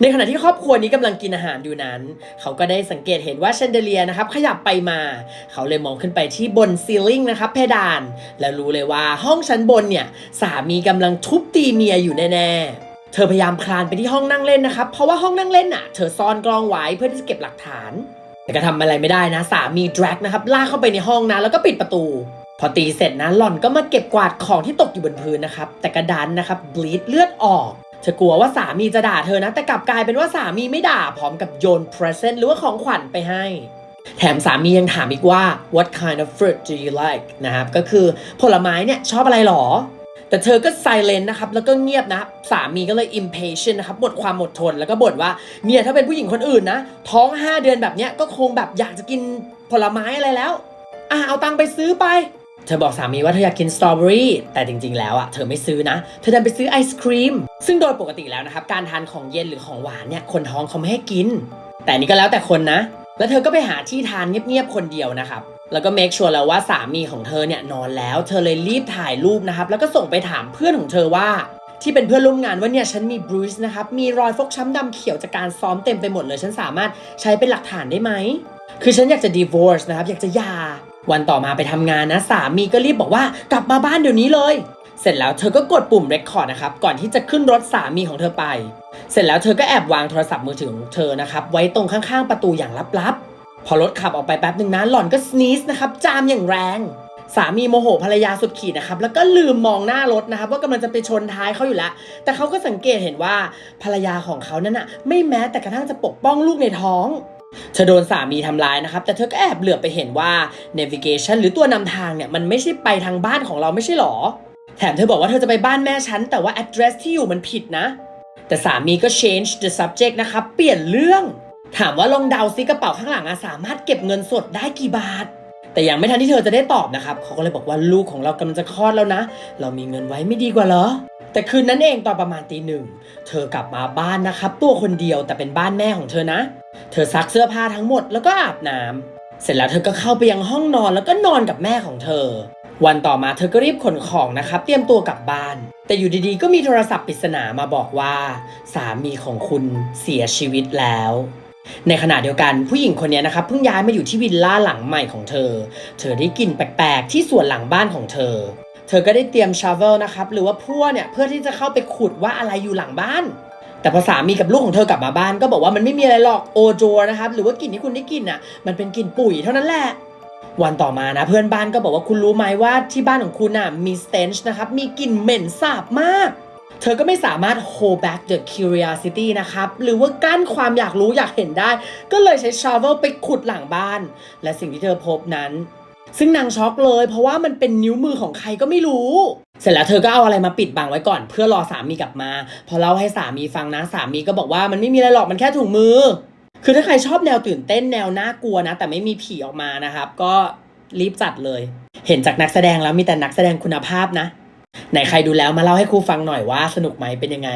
ในขณะที่ครอบครัวนี้กำลังกินอาหารอยู่นั้น เขาก็ได้สังเกตเห็นว่าแชนเดเลียนะครับขยับไปมา เขาเลยมองขึ้นไปที่บนซีลิงนะครับเพดาน แล้วรู้เลยว่าห้องชั้นบนเนี่ยสามีกำลังทุบตีเมียอยู่แน่ๆ เธอพยายามคลานไปที่ห้องนั่งเล่นนะครับ เพราะว่าห้องนั่งเล่นน่ะเธอซ่อนกล้องไว้เพื่อที่จะเก็บหลักฐาน แต่ก็ทำอะไรไม่ได้นะสามีดรากนะครับลากเข้าไปในห้องนะแล้วก็ปิดประตู พอตีเสร็จนะหล่อนก็มาเก็บกวาดของที่ตกอยู่บนพื้นนะครับแต่กระดานนะครับบลีดเลือดออก ธอกลัวว่าสามีจะด่าเธอนะ แต่กลับกลายเป็นว่าสามีไม่ด่าพร้อมกับโยน present หรือว่าของขวัญไปให้ แถมสามียังถามอีกว่า what kind of fruit do you like นะครับ ก็คือผลไม้เนี่ยชอบอะไรหรอ แต่เธอก็ silent นะครับ แล้วก็เงียบนะ สามีก็เลย impatient นะครับหมดความอดทน แล้วก็บ่นว่าเนี่ยถ้าเป็นผู้หญิงคนอื่นนะ ท้อง 5 เดือนแบบเนี้ยก็คงแบบอยากจะกินผลไม้อะไรแล้ว อะเอาตังไปซื้อไป เธอบอกสามีว่าเธออยากกินสตรอเบอรี่แต่จริงๆ แล้วอะเธอไม่ซื้อนะ เธอดันไปซื้อไอศครีม ซึ่งโดยปกติแล้วนะครับ การทานของเย็นหรือของหวานเนี่ยคนท้องเขาไม่ให้กิน แต่นนี้ก็แล้วแต่คนนะ แล้วเธอก็ไปหาที่ทานเงียบๆคนเดียวนะครับแล้วก็เมคชัวร์แล้วว่าสามีของเธอเนี่ยนอนแล้ว เธอเลยรีบถ่ายรูปนะครับ แล้วก็ส่งไปถามเพื่อนของเธอว่า ที่เป็นเพื่อนร่วมงานว่าเนี่ยฉันมีบรูซนะครับมีรอยฟกช้ำดำเขียวจากการซ้อมเต็มไปหมดเลย ฉันสามารถใช้เป็นหลักฐานได้ไหมคือฉันอยากจะ divorce นะครับอยากจะหย่า วันต่อมาไปทำงานนะสามีก็รีบบอกว่ากลับมาบ้านเดี๋ยวนี้เลย เสร็จแล้วเธอก็กดปุ่ม record นะครับก่อนที่จะขึ้นรถสามีของเธอไป เสร็จแล้วเธอก็แอบวางโทรศัพท์มือถือของเธอนะครับไว้ตรงข้างๆประตูอย่างลับๆ พอรถขับออกไปแป๊บหนึ่งนะหล่อนก็ sneeze นะครับจามอย่างแรงสามีโมโหภรรยาสุดขีดนะครับ แล้วก็ลืมมองหน้ารถนะครับ ว่ากำลังจะไปชนท้ายเขาอยู่แล้ว แต่เขาก็สังเกตเห็นว่าภรรยาของเขานั้นน่ะไม่แม้แต่กระทั่งจะปกป้องลูกในท้อง เธอโดนสามีทำร้ายนะครับ แต่เธอก็แอบเหลือบไปเห็นว่า navigation หรือตัวนำทางเนี่ย มันไม่ใช่ไปทางบ้านของเราไม่ใช่หรอ แถมเธอบอกว่าเธอจะไปบ้านแม่ฉัน แต่ว่า address ที่อยู่มันผิดนะ แต่สามีก็ change the subject นะครับ เปลี่ยนเรื่อง ถามว่าลองเดาซิกระเป๋าข้างหลังอะสามารถเก็บเงินสดได้กี่บาท แต่ยังไม่ทันที่เธอจะได้ตอบนะครับ เขาก็เลยบอกว่าลูกของเรากำลังจะคลอดแล้วนะ เรามีเงินไว้ไม่ดีกว่าเหรอแต่คืนนั้นเองตอนประมาณตีหนึ่ง เธอกลับมาบ้านนะครับ ตัวคนเดียวแต่เป็นบ้านแม่ของเธอนะ เธอซักเสื้อผ้าทั้งหมดแล้วก็อาบน้ำเสร็จแล้วเธอก็เข้าไปยังห้องนอนแล้วก็นอนกับแม่ของเธอ วันต่อมาเธอก็รีบขนของนะครับ เตรียมตัวกลับบ้าน แต่อยู่ดีๆ ก็มีโทรศัพท์ปริศนามาบอกว่า สามีของคุณเสียชีวิตแล้วในขณะเดียวกันผู้หญิงคนนี้นะครับเพิ่งย้ายมาอยู่ที่วิลล่าหลังใหม่ของเธอ เธอได้กลิ่นแปลกๆที่สวนหลังบ้านของเธอ เธอก็ได้เตรียมชาเวลนะครับหรือว่าพั่วเนี่ยเพื่อที่จะเข้าไปขุดว่าอะไรอยู่หลังบ้าน แต่พอสามีกับลูกของเธอกลับมาบ้านก็บอกว่ามันไม่มีอะไรหรอกโอโจนะครับหรือว่ากลิ่นที่คุณได้กลิ่นอะมันเป็นกลิ่นปุ๋ยเท่านั้นแหละวันต่อมานะเพื่อนบ้านก็บอกว่าคุณรู้ไหมว่าที่บ้านของคุณน่ะมี stench นะครับมีกลิ่นเหม็นสาบมาก เธอก็ไม่สามารถ hold back the curiosity นะครับ หรือว่ากั้นความอยากรู้อยากเห็นได้ ก็เลยใช้ shovel ไปขุดหลังบ้าน และสิ่งที่เธอพบนั้น ซึ่งนางช็อกเลย เพราะว่ามันเป็นนิ้วมือของใครก็ไม่รู้ เสร็จแล้วเธอก็เอาอะไรมาปิดบังไว้ก่อน เพื่อรอสามีกลับมา พอเล่าให้สามีฟังนะสามีก็บอกว่ามันไม่มีอะไรหรอกมันแค่ถุงมือ คือถ้าใครชอบแนวตื่นเต้นแนวน่ากลัวนะ แต่ไม่มีผีออกมานะครับ ก็รีบจัดเลย เห็นจากนักแสดงแล้วมีแต่นักแสดงคุณภาพนะ ไหนใครดูแล้วมาเล่าให้ครูฟังหน่อยว่าสนุกไหมเป็นยังไง